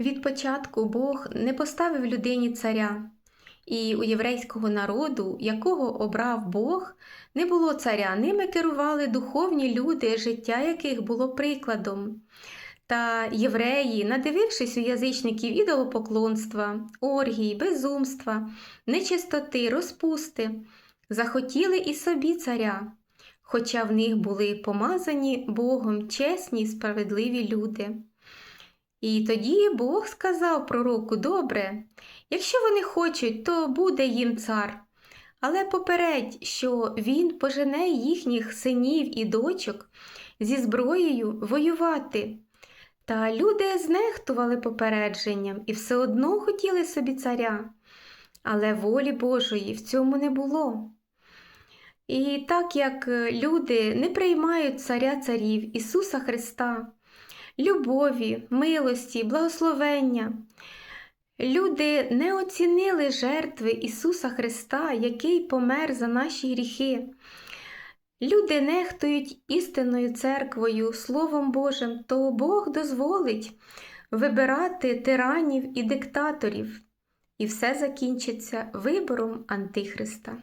Від початку Бог не поставив людині царя, і у єврейського народу, якого обрав Бог, не було царя, ними керували духовні люди, життя яких було прикладом. Та євреї, надивившись у язичників ідолопоклонства, оргій, безумства, нечистоти, розпусти, захотіли і собі царя, хоча в них були помазані Богом чесні й справедливі люди. І тоді Бог сказав пророку: Добре, якщо вони хочуть, то буде їм цар. Але попередь, що він пожене їхніх синів і дочок зі зброєю воювати. Та люди знехтували попередженням і все одно хотіли собі царя. Але волі Божої в цьому не було. І так як люди не приймають царя царів Ісуса Христа, любові, милості, благословення, люди не оцінили жертви Ісуса Христа, який помер за наші гріхи. Люди нехтують істинною церквою, Словом Божим, то Бог дозволить вибирати тиранів і диктаторів, і все закінчиться вибором Антихриста.